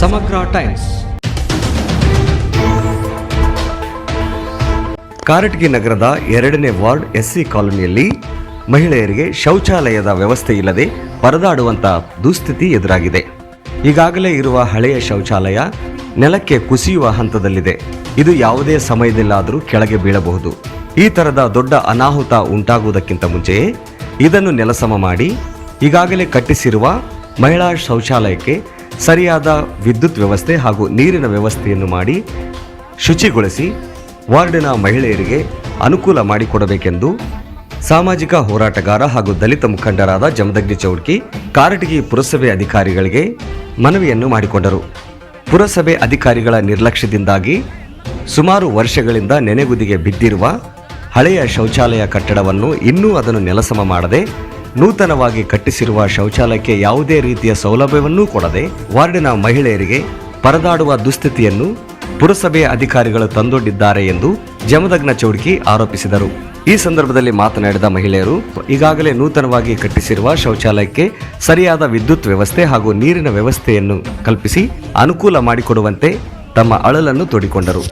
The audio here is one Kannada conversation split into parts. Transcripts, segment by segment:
ಸಮಗ್ರ ಟೈಮ್ಸ್. ಕಾರಟಗಿ ನಗರದ ಎರಡನೇ ವಾರ್ಡ್ ಎಸ್ಸಿ ಕಾಲೋನಿಯಲ್ಲಿ ಮಹಿಳೆಯರಿಗೆ ಶೌಚಾಲಯದ ವ್ಯವಸ್ಥೆ ಇಲ್ಲದೆ ಪರದಾಡುವಂತ ದುಸ್ಥಿತಿ ಎದುರಾಗಿದೆ. ಈಗಾಗಲೇ ಇರುವ ಹಳೆಯ ಶೌಚಾಲಯ ನೆಲಕ್ಕೆ ಕುಸಿಯುವ ಹಂತದಲ್ಲಿದೆ. ಇದು ಯಾವುದೇ ಸಮಯದಲ್ಲಾದರೂ ಕೆಳಗೆ ಬೀಳಬಹುದು. ಈ ತರದ ದೊಡ್ಡ ಅನಾಹುತ ಉಂಟಾಗುವುದಕ್ಕಿಂತ ಮುಂಚೆಯೇ ಇದನ್ನು ನೆಲಸಮ ಮಾಡಿ ಈಗಾಗಲೇ ಕಟ್ಟಿಸಿರುವ ಮಹಿಳಾ ಶೌಚಾಲಯಕ್ಕೆ ಸರಿಯಾದ ವಿದ್ಯುತ್ ವ್ಯವಸ್ಥೆ ಹಾಗೂ ನೀರಿನ ವ್ಯವಸ್ಥೆಯನ್ನು ಮಾಡಿ ಶುಚಿಗೊಳಿಸಿ ವಾರ್ಡಿನ ಮಹಿಳೆಯರಿಗೆ ಅನುಕೂಲ ಮಾಡಿಕೊಡಬೇಕೆಂದು ಸಾಮಾಜಿಕ ಹೋರಾಟಗಾರ ಹಾಗೂ ದಲಿತ ಮುಖಂಡರಾದ ಜಮದಗ್ನಿ ಚೌಡ್ಕಿ ಕಾರಟಗಿ ಪುರಸಭೆ ಅಧಿಕಾರಿಗಳಿಗೆ ಮನವಿಯನ್ನು ಮಾಡಿಕೊಂಡರು. ಪುರಸಭೆ ಅಧಿಕಾರಿಗಳ ನಿರ್ಲಕ್ಷ್ಯದಿಂದಾಗಿ ಸುಮಾರು ವರ್ಷಗಳಿಂದ ನೆನೆಗುದಿಗೆ ಬಿದ್ದಿರುವ ಹಳೆಯ ಶೌಚಾಲಯ ಕಟ್ಟಡವನ್ನು ಇನ್ನೂ ಅದನ್ನು ನೆಲಸಮ ಮಾಡದೆ ನೂತನವಾಗಿ ಕಟ್ಟಿಸಿರುವ ಶೌಚಾಲಯಕ್ಕೆ ಯಾವುದೇ ರೀತಿಯ ಸೌಲಭ್ಯವನ್ನೂ ಕೊಡದೆ ವಾರ್ಡಿನ ಮಹಿಳೆಯರಿಗೆ ಪರದಾಡುವ ದುಸ್ಥಿತಿಯನ್ನು ಪುರಸಭೆಯ ಅಧಿಕಾರಿಗಳು ತಂದೊಡ್ಡಿದ್ದಾರೆ ಎಂದು ಜಮದಗ್ನ ಚೌಡ್ಕಿ ಆರೋಪಿಸಿದರು. ಈ ಸಂದರ್ಭದಲ್ಲಿ ಮಾತನಾಡಿದ ಮಹಿಳೆಯರು, ಈಗಾಗಲೇ ನೂತನವಾಗಿ ಕಟ್ಟಿಸಿರುವ ಶೌಚಾಲಯಕ್ಕೆ ಸರಿಯಾದ ವಿದ್ಯುತ್ ವ್ಯವಸ್ಥೆ ಹಾಗೂ ನೀರಿನ ವ್ಯವಸ್ಥೆಯನ್ನು ಕಲ್ಪಿಸಿ ಅನುಕೂಲ ಮಾಡಿಕೊಡುವಂತೆ ತಮ್ಮ ಅಳಲನ್ನು ತೋಡಿಕೊಂಡರು.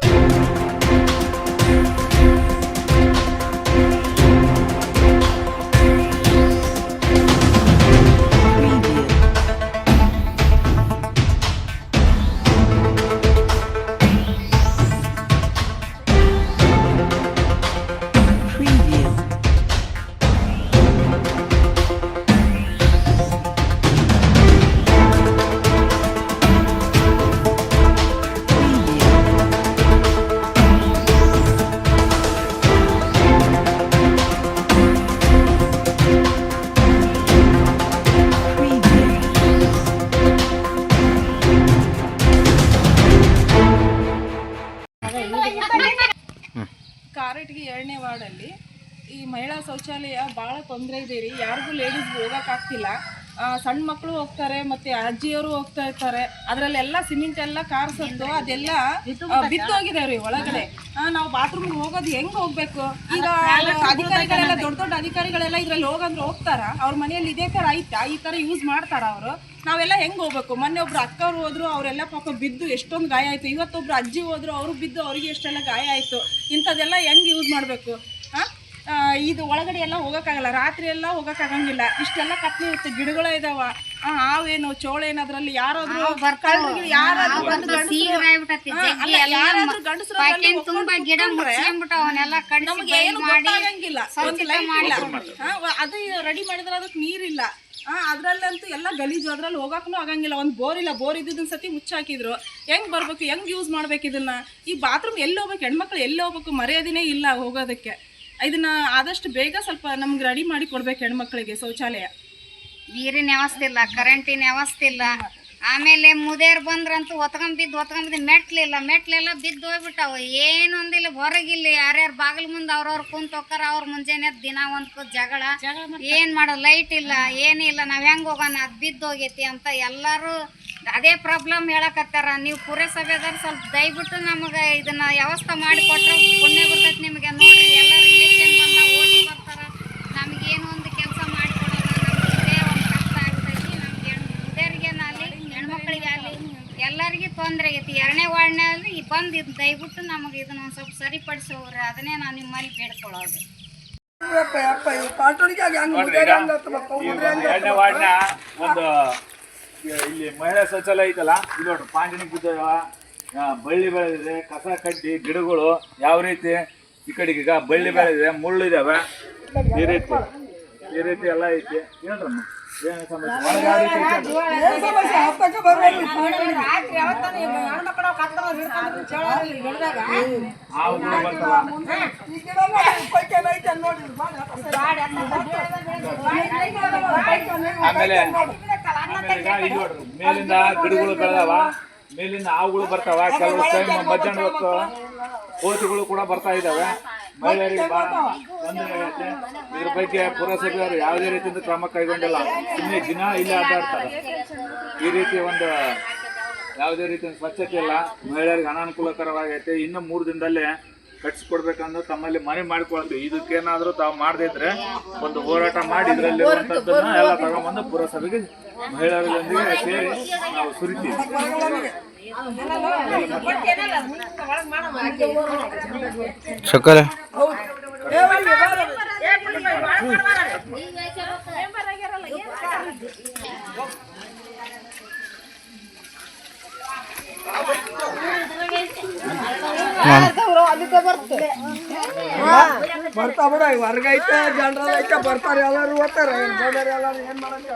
ಕಾರಟ್ಗಿ ಎರಡನೇ ವಾರ್ಡಲ್ಲಿ ಈ ಮಹಿಳಾ ಶೌಚಾಲಯ ಭಾಳ ತೊಂದರೆ ಇದೆ ರೀ. ಯಾರಿಗೂ ಲೇಡೀಸ್ ಹೋಗೋಕ್ಕಾಗ್ತಿಲ್ಲ ಸಣ್ಣ ಮಕ್ಕಳು ಹೋಗ್ತಾರೆ, ಮತ್ತೆ ಅಜ್ಜಿಯವರು ಹೋಗ್ತಾ ಇರ್ತಾರೆ. ಅದರಲ್ಲೆಲ್ಲ ಸಿಮೆಂಟ್ ಎಲ್ಲ ಕಾರ್ಸದ್ದು ಅದೆಲ್ಲ ಬಿತ್ತೋಗಿದೆ ರೀ ಒಳಗಡೆ. ನಾವು ಬಾತ್ರೂಮ್ ಹೋಗೋದು ಹೆಂಗ್ ಹೋಗ್ಬೇಕು? ಈಗ ಅಧಿಕಾರಿಗಳೆಲ್ಲ, ದೊಡ್ಡ ದೊಡ್ಡ ಅಧಿಕಾರಿಗಳೆಲ್ಲ ಇದ್ರಲ್ಲಿ ಹೋಗಂದ್ರೆ ಹೋಗ್ತಾರ? ಅವ್ರ ಮನೆಯಲ್ಲಿ ಇದೇ ತರ ಐತಾ? ಈ ತರ ಯೂಸ್ ಮಾಡ್ತಾರ ಅವರು? ನಾವೆಲ್ಲ ಹೆಂಗ್ ಹೋಗ್ಬೇಕು? ಮೊನ್ನೆ ಒಬ್ರು ಅಕ್ಕವ್ರು ಹೋದ್ರು ಅವರೆಲ್ಲ ಪಾಪ ಬಿದ್ದು ಎಷ್ಟೊಂದು ಗಾಯ ಆಯ್ತು. ಇವತ್ತೊಬ್ರು ಅಜ್ಜಿ ಹೋದ್ರು ಅವರು ಬಿದ್ದು ಅವ್ರಿಗೆ ಎಷ್ಟೆಲ್ಲ ಗಾಯ ಆಯ್ತು. ಇಂಥದ್ದೆಲ್ಲ ಹೆಂಗ್ ಯೂಸ್ ಮಾಡಬೇಕು? ಆ, ಇದು ಒಳಗಡೆ ಎಲ್ಲ ಹೋಗೋಕ್ಕಾಗಲ್ಲ. ರಾತ್ರಿ ಎಲ್ಲ ಹೋಗೋಕ್ಕಾಗಂಗಿಲ್ಲ. ಇಷ್ಟೆಲ್ಲ ಕತ್ಲೆ ಇರುತ್ತೆ. ಗಿಡಗಳ ಇದಾವ. ಆ, ಹಾವೇನು ಚೋಳ ಅದರಲ್ಲಿ ಯಾರಾದ್ರೂ ಹಾ, ನಮಗೆ ಏನು ಗೊತ್ತಾಗಂಗಿಲ್ಲ. ಹಾ, ಅದು ರೆಡಿ ಮಾಡಿದ್ರೆ ಅದಕ್ಕೆ ನೀರಿಲ್ಲ. ಹಾ ಅದ್ರಲ್ಲಂತೂ ಎಲ್ಲ ಗಲೀಜು ಅದ್ರಲ್ಲಿ ಹೋಗೋಕ್ಕೂ ಆಗಂಗಿಲ್ಲ. ಒಂದು ಬೋರ್ ಇಲ್ಲ ಬೋರ್ ಇದ್ದಿದ್ದನ್ನ ಸತಿ ಮುಚ್ಚಾಕಿದ್ರು. ಹೆಂಗ್ ಬರಬೇಕು ಹೆಂಗೆ ಯೂಸ್ ಮಾಡ್ಬೇಕು ಇದನ್ನ? ಈ ಬಾತ್ರೂಮ್ ಎಲ್ಲಿ ಹೋಗ್ಬೇಕು ಹೆಣ್ಮಕ್ಳು ಎಲ್ಲಿ ಹೋಗ್ಬೇಕು ಮರ್ಯಾದಿನೇ ಇಲ್ಲ ಹೋಗೋದಕ್ಕೆ. ಇದನ್ನ ಆದಷ್ಟು ಬೇಗ ಸ್ವಲ್ಪ ನಮ್ಗೆ ರೆಡಿ ಮಾಡಿ ಕೊಡ್ಬೇಕು ಹೆಣ್ಮಕ್ಳಿಗೆ ಶೌಚಾಲಯ. ನೀರಿನ ವ್ಯವಸ್ಥೆ ಇಲ್ಲ ಕರೆಂಟಿನ ವ್ಯವಸ್ಥೆ ಇಲ್ಲ. ಆಮೇಲೆ ಮುದೇರ್ ಬಂದ್ರಂತೂ ಒತ್ಕೊಂಬಿದ್ದು ಬಿದ್ದು ಒತ್ಕೊಂಡ್ ಬಿದ್ದು ಮೆಟ್ಲಿಲ್ಲ ಮೆಟ್ಲೆಲ್ಲ ಬಿದ್ದು ಹೋಗ್ಬಿಟ್ಟಾವ. ಏನೊಂದಿಲ್ಲ ಹೊರಗಿಲ್ಲ ಯಾರ್ಯಾರ ಬಾಗಿಲು ಮುಂದೆ ಅವ್ರವ್ರ ಕುಂತ ಹೋಗ್ತಾರ ಅವ್ರ ಮುಂಜಾನೆ ದಿನ ಒಂದು ಜಗಳ. ಏನ್ ಮಾಡೋದು ಲೈಟ್ ಇಲ್ಲ ಏನಿಲ್ಲ ನಾವ್ ಹೆಂಗ್ ಹೋಗೋಣ ಅದ್ ಬಿದ್ದು ಹೋಗೈತಿ ಅಂತ ಎಲ್ಲಾರು ಅದೇ ಪ್ರಾಬ್ಲಮ್ ಹೇಳಕತ್ತಾರ. ನೀವು ಪುರಸಭೆದವ್ರು ಸ್ವಲ್ಪ ದಯವಿಟ್ಟು ನಮಗೆ ಇದನ್ನ ವ್ಯವಸ್ಥೆ ಮಾಡಿ ಕೊಟ್ರೆ ಪುಣ್ಯ ಬರ್ತೈತಿ ನಿಮಗೆ ನೋಡ್ರಿ ಎಲ್ಲರೂ ಇಲೆಕ್ಷನ್ ಬಂದ ಓಟಿ ಬರ್ತಾರ ನಮಗೆ ಏನೋ ಒಂದು ಕೆಲಸ ಮಾಡಿಕೊಡೋಣ ನಮ್ಗೆ ಇದೇ ಒಂದು ಕಷ್ಟ ಆಗ್ತೈತಿ ನಮ್ಗೆ ಹೆಣ್ಣು ಮುದೇರಿಗೇನಾಗಲಿ ಹೆಣ್ಮಕ್ಳಿಗೆ ಆಗಲಿ ಎಲ್ಲರಿಗೂ ತೊಂದರೆ ಆಗೈತಿ. ಎರಡನೇ ವಾರ್ಡ್ನಲ್ಲಿ ಬಂದು ಇದು ದಯವಿಟ್ಟು ನಮಗೆ ಇದನ್ನ ಒಂದು ಸ್ವಲ್ಪ ಸರಿಪಡಿಸೋರು ಅದನ್ನೇ ನಾನು ನಿಮ್ಮಲ್ಲಿ ಬೇಡ್ಕೊಳ್ಳೋದು. ಈ ಎರಡನೇ ವಾರ್ಡ್ನ ಒಂದು ಇಲ್ಲಿ ಮಹಿಳಾ ಶೌಚಾಲಯ ಐತಲ್ಲ ಇಲ್ಲಿ ನೋಡ್ರಿ ಪಾಂಜನಿ ಬಿದ್ದ ಬಳ್ಳಿ ಬೆಳೆದಿದೆ ಕಸ ಕಡ್ಡಿ ಗಿಡಗಳು ಯಾವ ರೀತಿ ಈ ಕಡೆಗೆ ಈಗ ಬಳ್ಳಿ ಬೆಳೆದಿದೆ ಮುಳ್ಳು ಇದಾವೆ ಈ ರೀತಿ ಈ ರೀತಿ ಎಲ್ಲ ಐತಿ. ಹೇಳ್ರಮ್ಮ ಆಮೇಲೆ ಮೇಲಿಂದ ಗಿಡಗಳು ಬೆಳೆದಾವ, ಮೇಲಿಂದ ಹಾವುಗಳು ಬರ್ತಾವ, ಕೆಲವು ಟೈಮ್ ಮಧ್ಯಾಹ್ನ ಹೊತ್ತು ಕೋತಿಗಳು ಕೂಡ ಬರ್ತಾ ಇದಾವೆ. ಮಹಿಳೆಯರಿಗೆ ಭಾಳ ತೊಂದರೆ ಇದ್ರ ಬಗ್ಗೆ ಪುರಸಭೆಯವರು ಯಾವುದೇ ರೀತಿಯಿಂದ ಕ್ರಮ ಕೈಗೊಂಡಿಲ್ಲ. ಸುಮ್ಮನೆ ದಿನ ಇಲ್ಲ ಅಡ್ಡಾಡ್ತಾರೆ ಈ ರೀತಿ ಒಂದು ಯಾವುದೇ ರೀತಿಯ ಸ್ವಚ್ಛತೆ ಇಲ್ಲ ಮಹಿಳೆಯರಿಗೆ ಅನಾನುಕೂಲಕರವಾಗೈತೆ. ಇನ್ನು ಮೂರು ದಿನದಲ್ಲೇ ಕಟ್ಸಿಕೊಡ್ಬೇಕಂದ್ರೆ ತಮ್ಮಲ್ಲಿ ಮನೆ ಮಾಡಿಕೊಳ್ತೀವಿ. ಇದಕ್ಕೇನಾದ್ರೂ ತಾವು ಮಾಡದಿದ್ರೆ ಒಂದು ಹೋರಾಟ ಮಾಡಿ ಇದರಲ್ಲಿ ಎಲ್ಲ ತಗೊಂಡ್ಬಂದು ಪುರಸಭೆಗೆ ಮಹಿಳೆಯರೊಂದಿಗೆ ಸೇರಿ ನಾವು ಸುರಿತೀವಿ. ಸಕ್ಕರೆ. ಬರ್ತಾ ಬಿಡ ವರ್ಗ ಐತೆ ಜನರಲ್ ಐತೆ ಬರ್ತಾರೆ ಎಲ್ಲರೂ ಓದ್ತಾರೆ ಏನ್ ಬಂದವ್ರು ಎಲ್ಲರೂ ಏನ್ ಮಾಡಂತ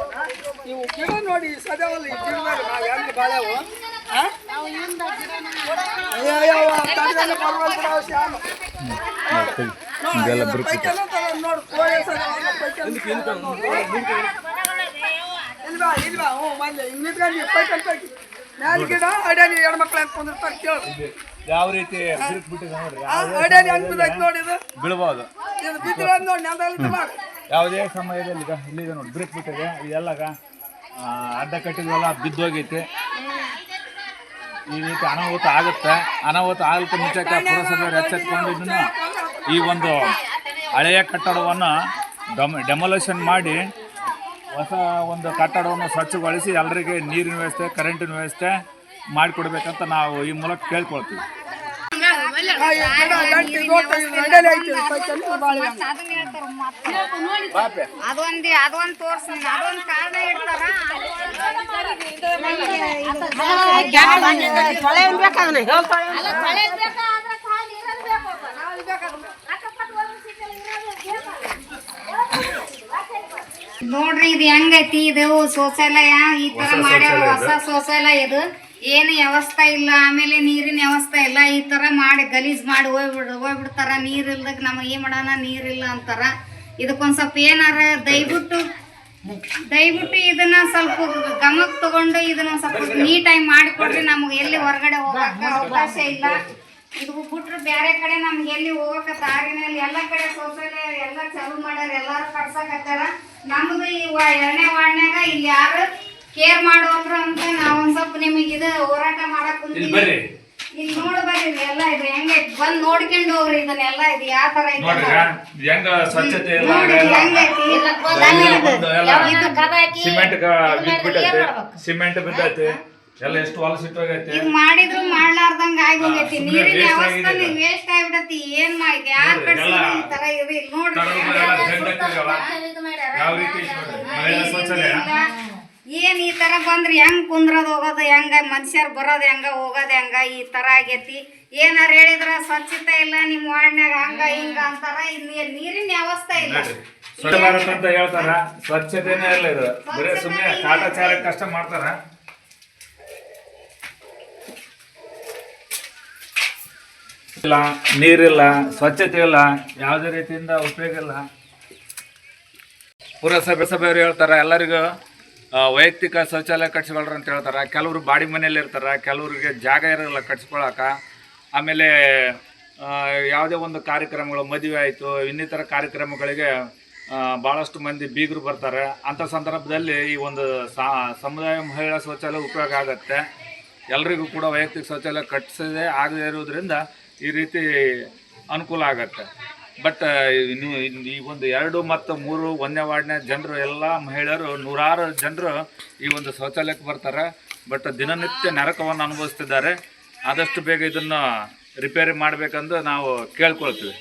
ನೀವು ಗಿಡ ನೋಡಿ ಸದ್ಯವಲ್ಲ ಈ ಗಿಡದಾಗ ನಾವು ಹೆಂಗ್ ಬಾಳೆವು ಇಲ್ವಾ ಇಲ್ವಾ ಹ್ಞೂ ಬಂದೆ ಹಿಂಗ್ ನಿಂತ್ಕೊಂಡು ಪೈಕಿ ಅಂತ ಪೈಕಿ. ಮ್ಯಾಲ್ ಗಿಡ ಅಡ್ಯಾನಿ ಹೆಣ್ಮಕ್ಳು ಅಂತ ಕುಂದಿರ್ತಾರೆ ಕೇಳು ಯಾವ ರೀತಿ ಬೀಳ್ಬೋದು. ಯಾವುದೇ ಸಮಯದಲ್ಲಿ ಈಗ ಇಲ್ಲಿದೆ ನೋಡಿ ಬ್ರೇಕ್ ಬಿಟ್ಟಿದೆ. ಇದೆಲ್ಲಾಗ ಅಡ್ಡ ಕಟ್ಟಿದೆಲ್ಲ ಬಿದ್ದೋಗೈತಿ. ಈ ರೀತಿ ಅನಾಹುತ ಆಗುತ್ತೆ. ಅನಾಹುತ ಆಗಲಿಕ್ಕೆ ಮುಂಚೆಕ್ಕೆ ಪುರಸಭೆಯವರು ಎಚ್ಚೆತ್ಕೊಂಡು ಇದನ್ನು ಈ ಒಂದು ಹಳೆಯ ಕಟ್ಟಡವನ್ನು ಡಮ್ ಡೆಮೊಲೇಷನ್ ಮಾಡಿ ಹೊಸ ಒಂದು ಕಟ್ಟಡವನ್ನು ಸ್ವಚ್ಛಗೊಳಿಸಿ ಎಲ್ಲರಿಗೆ ನೀರಿನ ವ್ಯವಸ್ಥೆ ಕರೆಂಟಿನ ವ್ಯವಸ್ಥೆ ಮಾಡಿಕೊಡ್ಬೇಕಂತ ನಾವು ಈ ಮೂಲಕ ಕೇಳ್ಕೊಳ್ತೀವಿ. ಅದೊಂದು ಅದೊಂದು ತೋರ್ಸಿ ಅದೊಂದು ಕಾರಣ ಇಡ್ತಾರ ನೋಡ್ರಿ ಇದು ಹೆಂಗೈತಿ? ಇದು ಶೌಚಾಲಯ ಈ ತರ ಮಾಡ್ಯಾರ ಹೊಸ ಶೌಚಾಲಯ ಇದು. ಏನು ವ್ಯವಸ್ಥೆ ಇಲ್ಲ, ಆಮೇಲೆ ನೀರಿನ ವ್ಯವಸ್ಥೆ ಇಲ್ಲ, ಈ ಥರ ಮಾಡಿ ಗಲೀಜು ಮಾಡಿ ಹೋಗ್ಬಿಡ್, ಹೋಗ್ಬಿಡ್ತಾರ. ನೀರು ಇಲ್ದಕ್ ನಮಗೆ ಏನು ಮಾಡೋಣ? ನೀರಿಲ್ಲ ಅಂತಾರ. ಇದಕ್ಕೊಂದು ಸ್ವಲ್ಪ ಏನಾರ ದಯವಿಟ್ಟು ದಯವಿಟ್ಟು ಇದನ್ನ ಸ್ವಲ್ಪ ಗಮನಕ್ಕೆ ತಗೊಂಡು ಇದನ್ನ ಸ್ವಲ್ಪ ನೀಟಾಗಿ ಮಾಡಿಕೊಡ್ರಿ. ನಮ್ಗೆ ಎಲ್ಲಿ ಹೊರಗಡೆ ಹೋಗಕ್ಕೆ ಅವಕಾಶ ಇಲ್ಲ. ಇದು ಬಿಟ್ರೆ ಬೇರೆ ಕಡೆ ನಮ್ಗೆ ಎಲ್ಲಿ ಹೋಗಕ್ಕೆ ದಾರಿನಲ್ಲಿ ಎಲ್ಲ ಕಡೆ ಶೌಚಾಲಯ ಎಲ್ಲ ಚಾಲು ಮಾಡ್ಯಾರ, ಎಲ್ಲರೂ ಕಟ್ಸಕತ್ತಾರ ನಮ್ದು ಈ ಎರಡನೇ ವಾರ್ಡ್ನ್ಯಾಗ ಇಲ್ಲಿ ಯಾರು ಕೇರ್ ಮಾಡೋದ್ರ ಅಂತ ನಾವೊಂದ್ ಒಂದ್ ಸ್ವಲ್ಪ ನಿಮಗೆ ಇದು ಹೋರಾಟ ಮಾಡಕ್ ಇಲ್ಲಿ ಬರ್ರಿ. ಇಲ್ಲಿ ನೋಡ್ ಬರ್ರಿ ಇದು ಎಲ್ಲ ಇದು ಹೆಂಗೈತಿ ಬಂದ್ ನೋಡ್ಕೊಂಡು ಹೋಗ್ರಿ ಇದನ್ನೆಲ್ಲ ಇದು ಯಾವ ತರ ಹೆಂಗ ಸ್ವಚ್ಛತೆ ನೋಡಿ ಹೆಂಗೈತಿ ಸಿಮೆಂಟ್ ಬಿದ್ದೈತೆ ಸಿಮೆಂಟ್ ಬಿದ್ದೈತೆ. ಎಲ್ಲ ಎಷ್ಟು ಹೊಲಸಿಟ್ಟೋಗೈತೆ ಇದು ಮಾಡಿದ್ರು ಮಾಡ್ಲಾರ್ದಂಗ ಆಗಿ ಹೋಗೈತಿ ಸುಮ್ನೆ ನೀರಿನ waste ವ್ಯವಸ್ಥೆ ಆಗಿದೆ ವೇಸ್ಟ್ ಆಗ್ಬಿಡತಿ. ಏನ್ ಮಾಡಿ ಯಾರ ನೋಡ್ರಿ, ಕಟ್ಸಿದ್ರು ಎಲ್ಲ ಈ ತರ ನೋಡ್ರಿ. ತರಗಳೆಲ್ಲ ಜಂಡಕ್ಕಿದಾವ. ಯಾವ ರೀತಿ ಐತಿ ನೋಡ್ರಿ ಮಹಿಳಾ ಶೌಚಾಲಯ ಏನ್ ಈ ತರ ಬಂದ್ರೆ ಹೆಂಗೆ ಕುಂದ್ರದ್ ಹೋಗೋದು ಹೆಂಗೆ ಮನುಷ್ಯರು ಬರೋದು ಹೆಂಗ ಹೋಗೋದು ಹೆಂಗ ಈ ತರ ಆಗೈತಿ? ಏನಾರು ಹೇಳಿದ್ರೆ ಸ್ವಚ್ಛತೆ ಇಲ್ಲ ನಿಮ್ಮ ವಾರ್ಡ್ನಾಗ ಹಂಗ ಹಿಂಗ ಅಂತಾರ ಇಲ್ಲಿ ನೀರಿನ ವ್ಯವಸ್ಥೆ ಇಲ್ಲ. ನೋಡ್ರಿ. ಸ್ವಚ್ಛ ಭಾರತ್ ಅಂತ ಹೇಳ್ತಾರ ಸ್ವಚ್ಛತೆನೇ ಇಲ್ಲ ಇದು. ಬರೀ ಸುಮ್ಮನೆ ಕಾಟಾಚಾರ ಕಷ್ಟ ಮಾಡ್ತಾರ. ಇಲ್ಲ ನೀರಿಲ್ಲ ಸ್ವಚ್ಛತೆ ಇಲ್ಲ ಯಾವುದೇ ರೀತಿಯಿಂದ ಉಪಯೋಗ ಇಲ್ಲ. ಪುರಸಭೆ ಸಭೆಯವರು ಹೇಳ್ತಾರೆ ಎಲ್ಲರಿಗೂ ವೈಯಕ್ತಿಕ ಶೌಚಾಲಯ ಕಟ್ಸ್ಕೊಳ್ರಿ ಅಂತ ಹೇಳ್ತಾರೆ. ಕೆಲವರು ಬಾಡಿ ಮನೆಯಲ್ಲಿ ಇರ್ತಾರೆ, ಕೆಲವರಿಗೆ ಜಾಗ ಇರೋಲ್ಲ ಕಟ್ಸ್ಕೊಳಕ. ಆಮೇಲೆ ಯಾವುದೇ ಒಂದು ಕಾರ್ಯಕ್ರಮಗಳು, ಮದುವೆ ಆಯಿತು, ಇನ್ನಿತರ ಕಾರ್ಯಕ್ರಮಗಳಿಗೆ ಭಾಳಷ್ಟು ಮಂದಿ ಬೀಗರು ಬರ್ತಾರೆ. ಅಂಥ ಸಂದರ್ಭದಲ್ಲಿ ಈ ಒಂದು ಸಮುದಾಯ ಮಹಿಳಾ ಶೌಚಾಲಯ ಉಪಯೋಗ ಆಗುತ್ತೆ. ಎಲ್ರಿಗೂ ಕೂಡ ವೈಯಕ್ತಿಕ ಶೌಚಾಲಯ ಕಟ್ಟಿಸದೇ ಆಗದೇ ಇರೋದ್ರಿಂದ ಈ ರೀತಿ ಅನುಕೂಲ ಆಗತ್ತೆ. ಬಟ್ ಇನ್ನು ಈ ಒಂದು ಎರಡು ಮತ್ತು ಮೂರು ಒಂದನೇ ವಾರ್ಡ್ನ ಜನರು ಎಲ್ಲ ಮಹಿಳೆಯರು ನೂರಾರು ಜನರು ಈ ಒಂದು ಶೌಚಾಲಯಕ್ಕೆ ಬರ್ತಾರೆ. ಬಟ್ ದಿನನಿತ್ಯ ನರಕವನ್ನು ಅನುಭವಿಸ್ತಿದ್ದಾರೆ. ಆದಷ್ಟು ಬೇಗ ಇದನ್ನು ರಿಪೇರಿ ಮಾಡಬೇಕಂದು ನಾವು ಕೇಳ್ಕೊಳ್ತೀವಿ.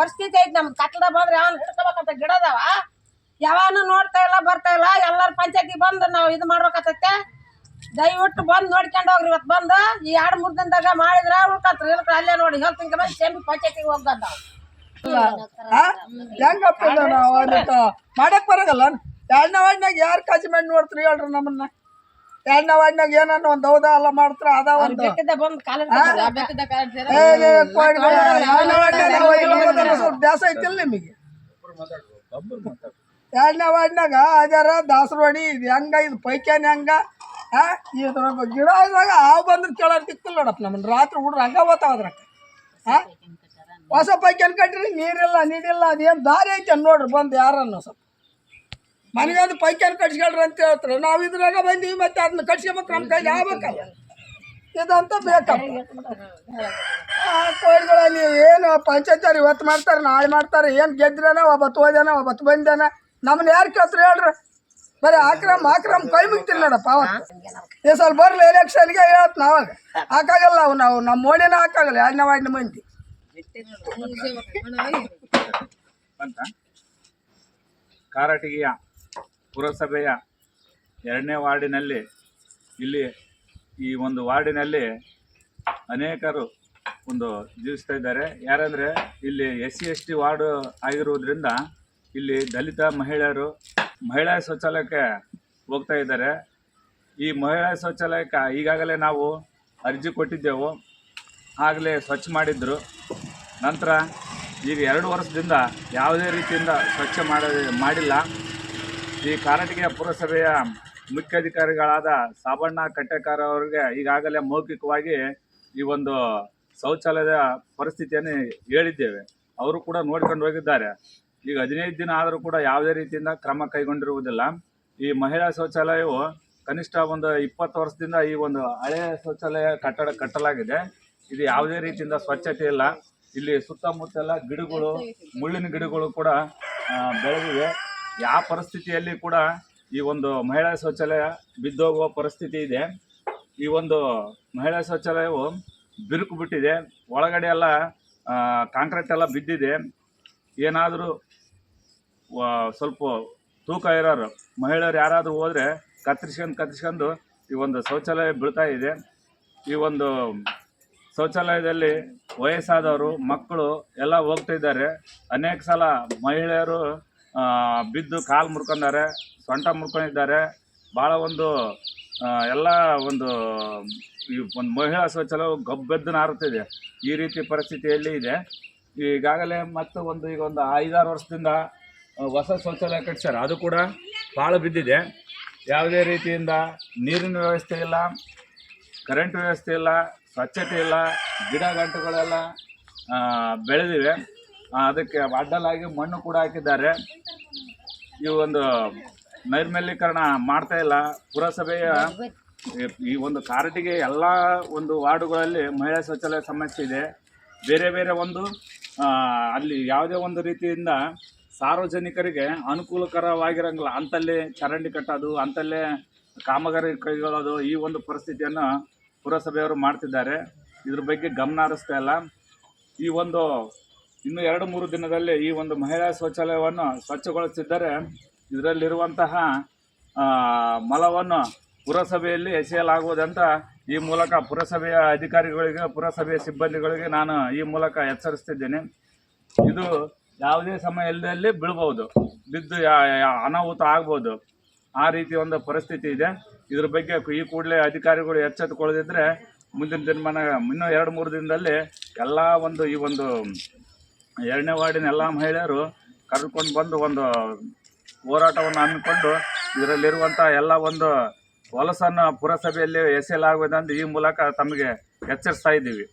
ಪರಿಸ್ಥಿತಿ ಐತಿ ನಮ್ದು. ಕಟ್ಟಡ ಬಂದ್ರೆ ಯಾವನ್ ಹಿಡ್ಕೋಬೇಕಂತ ಗಿಡ ಅದಾವ? ಯಾವನು ನೋಡ್ತಾ ಇಲ್ಲ ಬರ್ತಾ ಇಲ್ಲ ಎಲ್ಲಾರು ಪಂಚಾಯತಿ ಬಂದು ನಾವು ಇದು ಮಾಡ್ಬೇಕಾಗತ್ತೆ ದಯವಿಟ್ಟು ಬಂದು ನೋಡ್ಕೊಂಡು ಹೋಗ್ರಿ ಇವತ್ತು ಬಂದು ಈ ಎರಡು ಮೂರು ದಿನದಾಗ ಮಾಡಿದ್ರ ಉಳ್ಕತ್ರಿ ಇಲ್ಕ ಅಲ್ಲೇ ನೋಡಿ ಹೇಳ್ತೀನಿ ಬಂದು ಸೇಮಿ ಪಂಚಾಯತಿಗೆ ಹೋಗ್ದಂತ? ಹೆಂಗಪ್ಪ ಮಾಡಕ್ ಬರಗಲ್ಲ? ಎರಡನೇ ವಾರ್ಡ್ನಾಗ ಯಾರು ಕಾಜಿಮೆಂಟ್ ನೋಡ್ತೀರಿ ಹೇಳ್ರಿ ನಮ್ಮನ್ನ? ಎರಡನೇ ವಾರ್ಡ್ನಾಗ ಏನನ್ನ ಒಂದು ಹೌದಾ ಅಲ್ಲ ಮಾಡ್ತಾರ? ಅದ ಒಂದು. ದ್ಯಾಸ ಐತಿಲ್ಲ ನಿಮಗೆ? ಎರಡನೇ ವಾರ್ಡ್ನಾಗ ಅದ್ಯಾರ ದಾಸರವಾಡಿ ಇದು ಹೆಂಗ ಇದು ಪೈಕ್ಯಾನ್ ಹೆಂಗ? ಆ ಗಿಡ ಇದ್ರಾಗ ಹಾವು ಬಂದ್ರೆ ಕೇಳೋರು ನೋಡಪ್ಪ ನಮ್ಮನ್ನ ರಾತ್ರಿ ಹುಡ್ರು ಹಂಗ ಓದ್ತಾವ ಅದ್ರಾಗ ಆ ಹೊಸ ಪೈಕೇನು ಕಟ್ಟಿರಿ, ನೀರಿಲ್ಲ ನೀರಿಲ್ಲ, ಅದೇನು ದಾರಿ ಐತೆ ನೋಡ್ರಿ, ಬಂದು ಯಾರನ್ನ ಸ್ವಲ್ಪ. ಮನೆಗೊಂದು ಪೈಕೇನು ಕಟ್ಸ್ಕೊಳ್ರಿ ಅಂತ ಹೇಳ್ತಾರೆ. ನಾವು ಇದ್ರಾಗ ಬಂದೀವಿ ಮತ್ತೆ ಅದನ್ನ ಕಟ್ಸ್ಕೊಬೇಕು ನಮ್ಮ ಕೈಲಿ ಆಗ್ಬೇಕಲ್ಲ. ಇದಂತ ಬೇಕಪ್ಪ. ಕೋಳಿಗಳ ನೀವು ಏನು ಪಂಚಾಯತ್ ಇವತ್ತು ಮಾಡ್ತಾರೆ, ನಾಳೆ ಮಾಡ್ತಾರೆ, ಏನು ಗೆದ್ರನ ಒಬ್ಬತ್ತು ಹೋದೇನ ಒಬ್ಬತ್ತು ಬಂದೇನ ನಮ್ಮನ್ನ ಯಾರು ಕೇಳ್ತಾರೆ ಹೇಳ್ರಿ. ಬರೀ ಆಕ್ರಮ್ ಆಕ್ರಮ್ ಕೈ ಮುಗ್ತೀನಿ ನೋಡಪ್ಪ ಅವತ್ತು ಈ ಸಲ ಬರ್ಲಿ ಎಲೆಕ್ಷನ್ಗೆ ಹೇಳತ್ ನಾವಾಗ. ಹಾಕಾಗಲ್ಲ ಅವು ನಾವು ನಮ್ಮ ಮೋಡಿನ ಹಾಕಾಗಲ್ಲ ಎಣ್ಣೆ ವಾಡಿನ ಮಂದಿ. ಅಂತ ಕಾರಟಗಿಯ ಪುರಸಭೆಯ ಎರಡನೇ ವಾರ್ಡಿನಲ್ಲಿ ಇಲ್ಲಿ ಈ ಒಂದು ವಾರ್ಡಿನಲ್ಲಿ ಅನೇಕರು ಒಂದು ಜೀವಿಸ್ತಾ ಇದ್ದಾರೆ. ಯಾರಂದರೆ ಇಲ್ಲಿ S C S T ward ಆಗಿರುವುದರಿಂದ ಇಲ್ಲಿ ದಲಿತ ಮಹಿಳೆಯರು ಮಹಿಳಾ ಶೌಚಾಲಯಕ್ಕೆ ಹೋಗ್ತಾ ಇದ್ದಾರೆ. ಈ ಮಹಿಳಾ ಶೌಚಾಲಯಕ್ಕೆ ಈಗಾಗಲೇ ನಾವು ಅರ್ಜಿ ಕೊಟ್ಟಿದ್ದೆವು. ಆಗಲೇ ಸ್ವಚ್ಛ ಮಾಡಿದ್ದರು ನಂತರ ಈಗ ಎರಡು ವರ್ಷದಿಂದ ಯಾವುದೇ ರೀತಿಯಿಂದ ಸ್ವಚ್ಛ ಮಾಡ, ಮಾಡಿಲ್ಲ. ಈ ಕಾರಟಗಿಯ ಪುರಸಭೆಯ ಮುಖ್ಯಾಧಿಕಾರಿಗಳಾದ ಸಾಬಣ್ಣ ಕಟ್ಟೆಕಾರ ಅವರಿಗೆ ಈಗಾಗಲೇ ಮೌಖಿಕವಾಗಿ ಈ ಒಂದು ಶೌಚಾಲಯದ ಪರಿಸ್ಥಿತಿಯನ್ನು ಹೇಳಿದ್ದೇವೆ. ಅವರು ಕೂಡ ನೋಡ್ಕೊಂಡು ಹೋಗಿದ್ದಾರೆ. ಈಗ ಹದಿನೈದು ದಿನ ಆದರೂ ಕೂಡ ಯಾವುದೇ ರೀತಿಯಿಂದ ಕ್ರಮ ಕೈಗೊಂಡಿರುವುದಿಲ್ಲ. ಈ ಮಹಿಳಾ ಶೌಚಾಲಯವು ಕನಿಷ್ಠ ಒಂದು ಇಪ್ಪತ್ತು ವರ್ಷದಿಂದ ಈ ಒಂದು ಹಳೆಯ ಶೌಚಾಲಯ ಕಟ್ಟಡ ಕಟ್ಟಲಾಗಿದೆ. ಇದು ಯಾವುದೇ ರೀತಿಯಿಂದ ಸ್ವಚ್ಛತೆ ಇಲ್ಲ. ಇಲ್ಲಿ ಸುತ್ತಮುತ್ತಲ ಗಿಡಗಳು, ಮುಳ್ಳಿನ ಗಿಡಗಳು ಕೂಡ ಬೆಳೆದಿವೆ. ಯಾವ ಪರಿಸ್ಥಿತಿಯಲ್ಲಿ ಕೂಡ ಈ ಒಂದು ಮಹಿಳಾ ಶೌಚಾಲಯ ಬಿದ್ದೋಗುವ ಪರಿಸ್ಥಿತಿ ಇದೆ. ಈ ಒಂದು ಮಹಿಳಾ ಶೌಚಾಲಯವು ಬಿರುಕು ಬಿಟ್ಟಿದೆ. ಒಳಗಡೆ ಎಲ್ಲ ಕಾಂಕ್ರೀಟ್ ಎಲ್ಲ ಬಿದ್ದಿದೆ. ಏನಾದರೂ ಸ್ವಲ್ಪ ತೂಕ ಇರೋರು. ಮಹಿಳೆಯರು ಯಾರಾದರೂ ಹೋದರೆ ಕತ್ತರಿಸ್ಕೊಂಡು ಕತ್ತರಿಸ್ಕೊಂಡು ಈ ಒಂದು ಶೌಚಾಲಯ ಬೀಳ್ತಾ ಇದೆ. ಈ ಒಂದು ಶೌಚಾಲಯದಲ್ಲಿ ವಯಸ್ಸಾದವರು, ಮಕ್ಕಳು ಎಲ್ಲ ಹೋಗ್ತಾ ಇದ್ದಾರೆ. ಅನೇಕ ಸಲ ಮಹಿಳೆಯರು ಬಿದ್ದು ಕಾಲು ಮುರ್ಕೊಂಡಾರೆ, ಸೊಂಟ ಮುರ್ಕೊಂಡಿದ್ದಾರೆ. ಭಾಳ ಒಂದು ಎಲ್ಲ ಒಂದು, ಈ ಒಂದು ಮಹಿಳಾ ಶೌಚಾಲಯ ಗಬ್ಬೆದ್ದು ನಾರುತ್ತಿದೆ. ಈ ರೀತಿ ಪರಿಸ್ಥಿತಿಯಲ್ಲಿ ಇದೆ. ಈಗಾಗಲೇ ಮತ್ತು ಒಂದು ಈಗ ಒಂದು ಐದಾರು ವರ್ಷದಿಂದ ಹೊಸ ಶೌಚಾಲಯ ಕಟ್ಸ್ಯಾರ. ಅದು ಕೂಡ ಭಾಳ ಬಿದ್ದಿದೆ. ಯಾವುದೇ ರೀತಿಯಿಂದ ನೀರಿನ ವ್ಯವಸ್ಥೆ ಇಲ್ಲ ಕರೆಂಟ್ ವ್ಯವಸ್ಥೆ ಇಲ್ಲ, ಸ್ವಚ್ಛತೆ ಇಲ್ಲ, ಗಿಡ ಗಂಟುಗಳೆಲ್ಲ ಬೆಳೆದಿವೆ. ಅದಕ್ಕೆ ಅಡ್ಡಲಾಗಿ ಮಣ್ಣು ಕೂಡ ಹಾಕಿದ್ದಾರೆ. ಈ ಒಂದು ನೈರ್ಮಲ್ಯೀಕರಣ ಮಾಡ್ತಾ ಇಲ್ಲ. ಪುರಸಭೆಯ ಈ- ಈ ಒಂದು ಕಾರಟಿಗೆ ಎಲ್ಲ ಒಂದು ವಾರ್ಡುಗಳಲ್ಲಿ ಮಹಿಳಾ ಶೌಚಾಲಯ ಸಮಸ್ಯೆ ಇದೆ. ಬೇರೆ ಬೇರೆ ಒಂದು ಅಲ್ಲಿ ಯಾವುದೇ ಒಂದು ರೀತಿಯಿಂದ ಸಾರ್ವಜನಿಕರಿಗೆ ಅನುಕೂಲಕರವಾಗಿರಂಗಿಲ್ಲ. ಅಂತಲ್ಲೇ ಚರಂಡಿ ಕಟ್ಟೋದು, ಅಂತಲ್ಲೇ ಕಾಮಗಾರಿ ಕೈಗೊಳ್ಳೋದು ಈ ಒಂದು ಪರಿಸ್ಥಿತಿಯನ್ನು ಪುರಸಭೆಯವರು ಮಾಡ್ತಿದ್ದಾರೆ. ಇದ್ರ ಬಗ್ಗೆ ಗಮನ ಹರಿಸ್ತಾ ಇಲ್ಲ. ಈ ಒಂದು ಇನ್ನು ಎರಡು ಮೂರು ದಿನದಲ್ಲಿ ಈ ಒಂದು ಮಹಿಳಾ ಶೌಚಾಲಯವನ್ನು ಸ್ವಚ್ಛಗೊಳಿಸಿದ್ದರೆ ಇದರಲ್ಲಿರುವಂತಹ ಮಲವನ್ನು ಪುರಸಭೆಯಲ್ಲಿ ಎಸೆಯಲಾಗುವುದಂತ ಈ ಮೂಲಕ ಪುರಸಭೆಯ ಅಧಿಕಾರಿಗಳಿಗೆ, ಪುರಸಭೆಯ ಸಿಬ್ಬಂದಿಗಳಿಗೆ ನಾನು ಈ ಮೂಲಕ ಎಚ್ಚರಿಸ್ತಿದ್ದೇನೆ. ಇದು ಯಾವುದೇ ಸಮಯದಲ್ಲಿ ಬೀಳ್ಬೋದು ಬಿದ್ದು ಅನಾಹುತ ಆಗ್ಬೋದು ಆ ರೀತಿ ಒಂದು ಪರಿಸ್ಥಿತಿ ಇದೆ. ಇದ್ರ ಬಗ್ಗೆ ಈ ಕೂಡಲೇ ಅಧಿಕಾರಿಗಳು ಎಚ್ಚೆತ್ತುಕೊಳ್ಳದಿದ್ದರೆ ಮುಂದಿನ ದಿನಮಾನ, ಇನ್ನೂ ಎರಡು, ಮೂರು ದಿನದಲ್ಲಿ ಎಲ್ಲ ಒಂದು ಈ ಒಂದು ಎರಡನೇ ವಾರ್ಡಿನ ಎಲ್ಲ ಮಹಿಳೆಯರು ಕರೆದುಕೊಂಡು ಬಂದು ಒಂದು ಹೋರಾಟವನ್ನು ಹಮ್ಮಿಕೊಂಡು ಇದರಲ್ಲಿರುವಂಥ ಎಲ್ಲ ಒಂದು ಹೊಲಸನ್ನು ಪುರಸಭೆಯಲ್ಲಿ ಎಸೆಯಲಾಗುವುದಂದು ಈ ಮೂಲಕ ತಮಗೆ ಎಚ್ಚರಿಸ್ತಾ ಇದ್ದೀವಿ.